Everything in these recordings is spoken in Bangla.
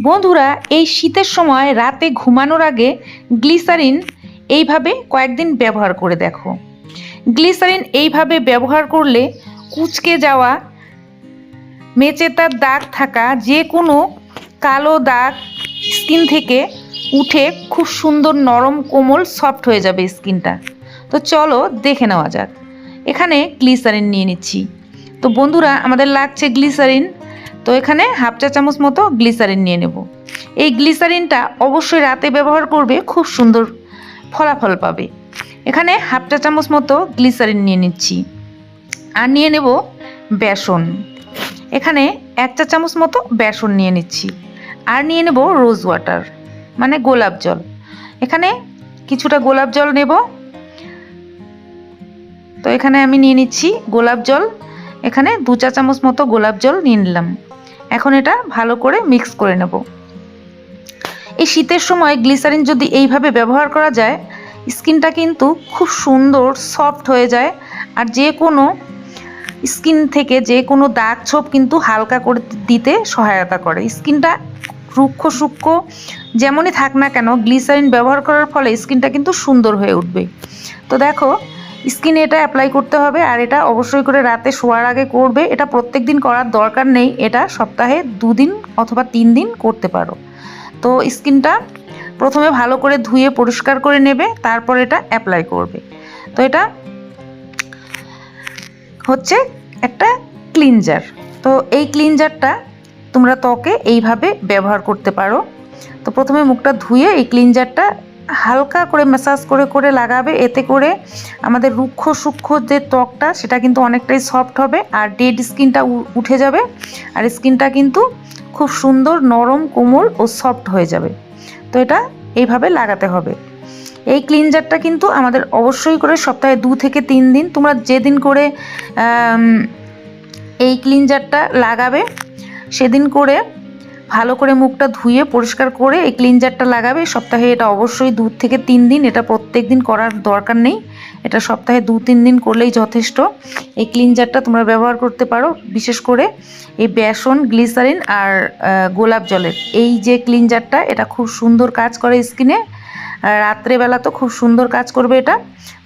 বন্ধুরা, এই শীতের সময় রাতে ঘুমানোর আগে গ্লিসারিন এইভাবে কয়েকদিন ব্যবহার করে দেখো। গ্লিসারিন এইভাবে ব্যবহার করলে কুচকে যাওয়া মেচেতার দাগ থাকা, যে কোনো কালো দাগ স্কিন থেকে উঠে খুব সুন্দর নরম, কোমল, সফট হয়ে যাবে স্কিনটা। তো চলো দেখে নেওয়া যাক। এখানে গ্লিসারিন নিয়ে নিচ্ছি। তো বন্ধুরা, আমাদের লাগছে গ্লিসারিন। তো এখানে হাফ চা চামচ মতো গ্লিসারিন নিয়ে নেব। এই গ্লিসারিনটা অবশ্যই রাতে ব্যবহার করবে, খুব সুন্দর ফলাফল পাবে। এখানে হাফ চা চামচ মতো গ্লিসারিন নিয়ে নিচ্ছি। আর নিয়ে নেব বেসন। এখানে এক চা চামচ মতো বেসন নিয়ে নিচ্ছি। আর নিয়ে নেব রোজ ওয়াটার মানে গোলাপ জল। এখানে কিছুটা গোলাপ জল নেব। তো এখানে আমি নিয়ে নিচ্ছি গোলাপ জল। এখানে দু চা চামচ মতো গোলাপ জল নিয়ে নিলাম। এখন এটা ভালো করে মিক্স করে নেব। এই শীতের সময় গ্লিসারিন যদি এইভাবে ব্যবহার করা যায়, স্কিনটা কিন্তু খুব সুন্দর সফট হয়ে যায়। আর যে কোনো স্কিন থেকে যে কোনো দাগ ছোপ কিন্তু হালকা করে দিতে সহায়তা করে। স্কিনটা রুক্ষ সূক্ষ্ম যেমনই থাক না কেন গ্লিসারিন ব্যবহার করার ফলে স্কিনটা কিন্তু সুন্দর হয়ে উঠবে। তো দেখো স্কিনে এটা অ্যাপ্লাই করতে হবে আর এটা অবশ্যই করে রাতে শোয়ার আগে করবে। এটা প্রত্যেক দিন করার দরকার নেই। এটা সপ্তাহে দুদিন অথবা তিন দিন করতে পারো। তো স্কিনটা প্রথমে ভালো করে ধুয়ে পরিষ্কার করে নেবে, তারপর এটা অ্যাপ্লাই করবে। তো এটা হচ্ছে একটা ক্লিনজার তো এই ক্লিনজারটা তোমরা ত্বকে এইভাবে ব্যবহার করতে পারো। তো প্রথমে মুখটা ধুয়ে এই ক্লিনজারটা হালকা করে ম্যাসাজ করে করে লাগাবে। এতে করে আমাদের রুক্ষ সূক্ষ্ম যে ত্বকটা, সেটা কিন্তু অনেকটাই সফট হবে আর ডেড স্কিনটা উঠে যাবে। আর স্কিনটা কিন্তু খুব সুন্দর নরম, কোমল ও সফট হয়ে যাবে। তো এটা এইভাবে লাগাতে হবে। এই ক্লিনজারটা কিন্তু আমাদের অবশ্যই করে সপ্তাহে দু থেকে তিন দিন তোমরা যেদিন করে এই ক্লিনজারটা লাগাবে, সেদিন করে ভালো করে মুখটা ধুয়ে পরিষ্কার করে এই ক্লিনজারটা লাগাবে। সপ্তাহে এটা অবশ্যই দু থেকে তিন দিন, এটা প্রত্যেক দিন করার দরকার নেই। এটা সপ্তাহে দু তিন দিন করলেই যথেষ্ট। এই ক্লিনজারটা তোমরা ব্যবহার করতে পারো, বিশেষ করে এই বেসন গ্লিসারিন আর গোলাপ জলের। এই যে ক্লিনজারটা এটা খুব সুন্দর কাজ করে স্কিনে। রাত্রেবেলা তো খুব সুন্দর কাজ করবে এটা।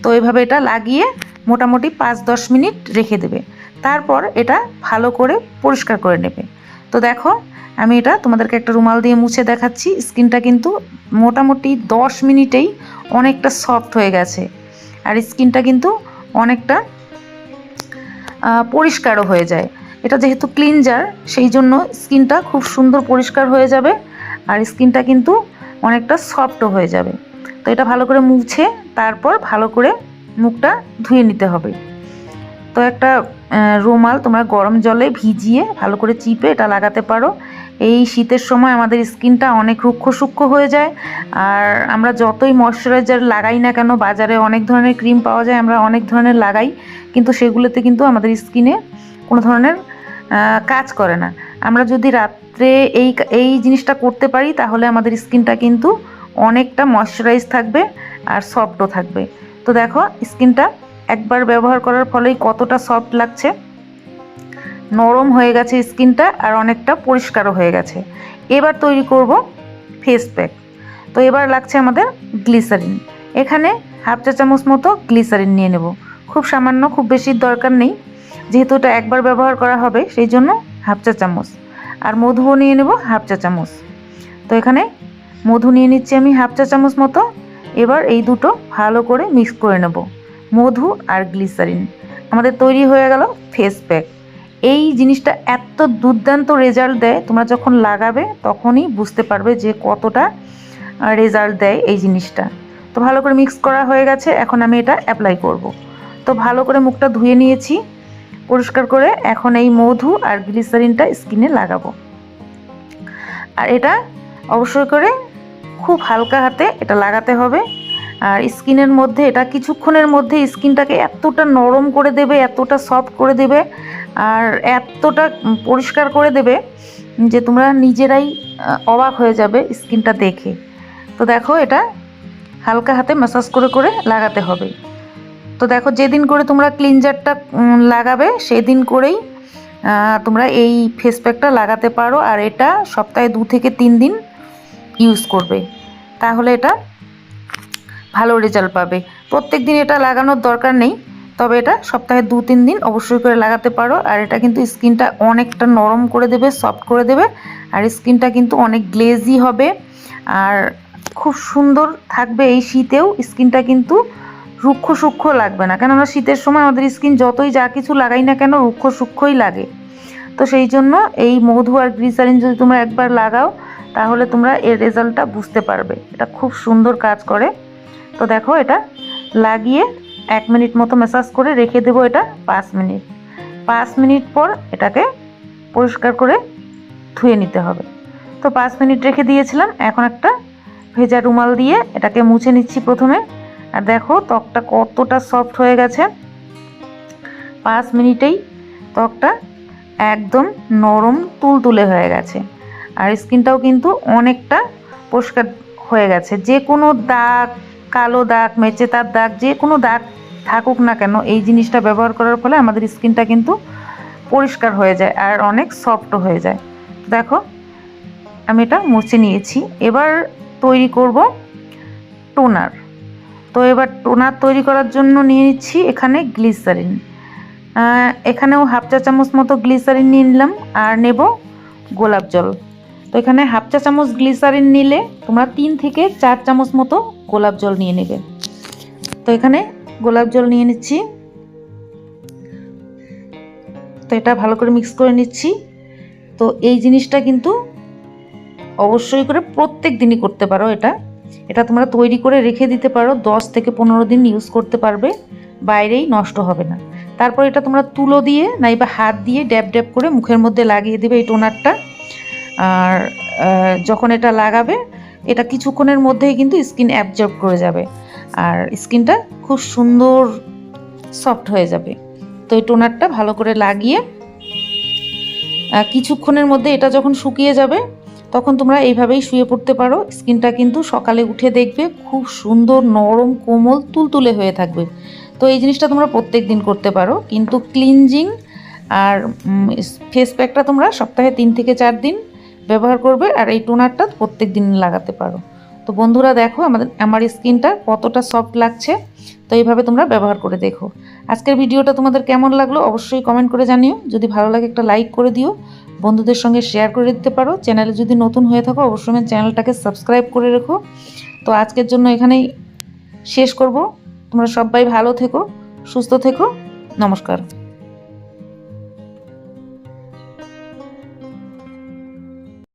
তো এভাবে এটা লাগিয়ে মোটামুটি পাঁচ দশ মিনিট রেখে দেবে। তারপর এটা ভালো করে পরিষ্কার করে নেবে। তো দেখো, আমি এটা তোমাদেরকে একটা রুমাল দিয়ে মুছে দেখাচ্ছি। স্কিনটা কিন্তু মোটামুটি দশ মিনিটেই অনেকটা সফট হয়ে গেছে। আর স্কিনটা কিন্তু অনেকটা পরিষ্কারও হয়ে যায়। এটা যেহেতু ক্লিনজার, সেই জন্য স্কিনটা খুব সুন্দর পরিষ্কার হয়ে যাবে আর স্কিনটা কিন্তু অনেকটা সফটও হয়ে যাবে। তো এটা ভালো করে মুছে, তারপর ভালো করে মুখটা ধুয়ে নিতে হবে। তো একটা রুমাল তোমরা গরম জলে ভিজিয়ে ভালো করে চিপে এটা লাগাতে পারো। এই শীতের সময় আমাদের স্কিনটা অনেক রুক্ষ সূক্ষ্ম হয়ে যায়। আর আমরা যতই ময়শ্চারাইজার লাগাই না কেন, বাজারে অনেক ধরনের ক্রিম পাওয়া যায়, আমরা অনেক ধরনের লাগাই। কিন্তু সেগুলোতে কিন্তু আমাদের স্কিনে কোনো ধরনের কাজ করে না। আমরা যদি রাত্রে এই এই জিনিসটা করতে পারি, তাহলে আমাদের স্কিনটা কিন্তু অনেকটা ময়শ্চারাইজ থাকবে আর সফটও থাকবে। তো দেখো, স্কিনটা একবার ব্যবহার করার ফলেই কতটা সফট লাগছে। নরম হয়ে গেছে স্কিনটা আর অনেকটা পরিষ্কারও হয়ে গেছে। এবার তৈরি করব ফেস প্যাক তো এবার লাগছে আমাদের গ্লিসারিন এখানে হাফ চা চামচ মতো গ্লিসারিন নিয়ে নেব। খুব সামান্য, খুব বেশি দরকার নেই। যেহেতু এটা একবার ব্যবহার করা হবে, সেই জন্য হাফ চা চামচ। আর মধুও নিয়ে নেব হাফ চা চামচ। তো এখানে মধু নিয়ে নিচ্ছি আমি হাফ চা চামচ মতো। এবার এই দুটো ভালো করে মিক্স করে নেব। মধু আর গ্লিসারিন। আমাদের তৈরি হয়ে গেল ফেস প্যাক এই জিনিসটা এত দুর্দান্ত রেজাল্ট দেয়, তোমরা যখন লাগাবে তখনই বুঝতে পারবে যে কতটা রেজাল্ট দেয় এই জিনিসটা। তো ভালো করে মিক্স করা হয়ে গেছে, এখন আমি এটা অ্যাপ্লাই করব। তো ভালো করে মুখটা ধুয়ে নিয়েছি, পরিষ্কার করে এখন এই মধু আর গ্লিসারিনটা স্কিনে লাগাবো। আর এটা অবশ্যই করে খুব হালকা হাতে এটা লাগাতে হবে। আর স্কিনের মধ্যে, এটা কিছুক্ষণের মধ্যে স্কিনটাকে এতটা নরম করে দেবে, এতটা সফট করে দেবে, আর এতটা পরিষ্কার করে দেবে যে তোমরা নিজেরাই অবাক হয়ে যাবে স্কিনটা দেখে। তো দেখো এটা হালকা হাতে ম্যাসাজ করে করে লাগাতে হবে। তো দেখো যেদিন করে তোমরা ক্লিনজারটা লাগাবে, সেদিন করেই তোমরা এই ফেস প্যাকটা লাগাতে পারো, আর এটা সপ্তাহে দু থেকে তিন দিন ইউজ করবে। তাহলে এটা ভালো রেজাল্ট পাবে। প্রত্যেক দিন এটা লাগানোর দরকার নেই, তবে এটা সপ্তাহে দু তিন দিন অবশ্যই করে লাগাতে পারো। আর এটা কিন্তু স্কিনটা অনেকটা নরম করে দেবে সফট করে দেবে, আর স্কিনটা কিন্তু অনেক গ্লেজি হবে। আর খুব সুন্দর থাকবে এই শীতেও, স্কিনটা কিন্তু রুক্ষ সূক্ষ্ম লাগবে না। কেননা শীতের সময় আমাদের স্কিন যতই যা কিছু লাগাই না কেন, রুক্ষ সূক্ষ্মই লাগে। তো সেই জন্য এই মধু আর গ্লিসারিন যদি তোমরা একবার লাগাও, তাহলে তোমরা এর রেজাল্টটা বুঝতে পারবে। এটা খুব সুন্দর কাজ করে। তো দেখো এটা লাগিয়ে এক মিনিট মতো ম্যাসাজ করে রেখে দেবো এটা পাঁচ মিনিট। পাঁচ মিনিট পর এটাকে পরিষ্কার করে ধুয়ে নিতে হবে। তো পাঁচ মিনিট রেখে দিয়েছিলাম, এখন একটা ভেজা রুমাল দিয়ে এটাকে মুছে নিচ্ছি প্রথমে। আর দেখো ত্বকটা কতটা সফট হয়ে গেছে। পাঁচ মিনিটেই ত্বকটা একদম নরম তুলতুলে হয়ে গেছে। আর স্কিনটাও কিন্তু অনেকটা পরিষ্কার হয়ে গেছে। যে কোনো দাগ কালো দাগ মেচে তার দাগ, যে কোনো দাগ থাকুক না কেন, এই জিনিসটা ব্যবহার করার ফলে আমাদের স্কিনটা কিন্তু পরিষ্কার হয়ে যায় আর অনেক সফটও হয়ে যায়। দেখো, আমি এটা মুছে নিয়েছি। এবার তৈরি করব টোনার। তো এবার টোনার তৈরি করার জন্য নিয়ে নিচ্ছি এখানে গ্লিসারিন। এখানেও হাফ চা চামচ মতো গ্লিসারিন নিয়ে নিলাম আর নেব গোলাপ জল। এখানে হাফ চা চামচ গ্লিসারিন নিলে তোমরা তিন থেকে চার চামচ মতো গোলাপ জল নিয়ে নেবে। তো এখানে গোলাপ জল নিয়ে নিচ্ছি। তো এটা ভালো করে মিক্স করে নিচ্ছি। তো এই জিনিসটা কিন্তু অবশ্যই করে প্রত্যেক দিনই করতে পারো এটা। এটা তোমরা তৈরি করে রেখে দিতে পারো, দশ থেকে পনেরো দিন ইউজ করতে পারবে, বাইরেই নষ্ট হবে না। তারপর এটা তোমরা তুলো দিয়ে, নাইবা হাত দিয়ে ড্যাব ড্যাব করে মুখের মধ্যে লাগিয়ে দেবে এই টোনারটা। আর যখন এটা লাগাবে, এটা কিছুক্ষণের মধ্যেই কিন্তু স্কিন অ্যাবজর্ব করে যাবে। আর স্কিনটা খুব সুন্দর সফট হয়ে যাবে। তো এই টোনারটা ভালো করে লাগিয়ে কিছুক্ষণের মধ্যে এটা যখন শুকিয়ে যাবে, তখন তোমরা এইভাবেই শুয়ে পড়তে পারো। স্কিনটা কিন্তু সকালে উঠে দেখবে, খুব সুন্দর নরম, কোমল, তুলতুলে হয়ে থাকবে। তো এই জিনিসটা তোমরা প্রত্যেক দিন করতে পারো। কিন্তু ক্লিনজিং আর ফেস প্যাকটা তোমরা সপ্তাহে তিন থেকে চার দিন ব্যবহার করবে আর এই টোনারটা প্রত্যেক দিন লাগাতে পারো। তো বন্ধুরা দেখো আমাদের, আমার স্কিনটা কতটা সফট লাগছে, তো এইভাবে তোমরা ব্যবহার করে দেখো। আজকের ভিডিওটা তোমাদের কেমন লাগল অবশ্যই কমেন্ট করে জানিও। যদি ভালো লাগে একটা লাইক করে দিও। বন্ধুদের সঙ্গে শেয়ার করে দিতে পারো। চ্যানেলে যদি নতুন হয়ে থাকো, অবশ্যই আমার চ্যানেলটাকে সাবস্ক্রাইব করে রেখো। তো আজকের জন্য এখানেই শেষ করব। তোমরা সবাই ভালো থেকো, সুস্থ থেকো। নমস্কার।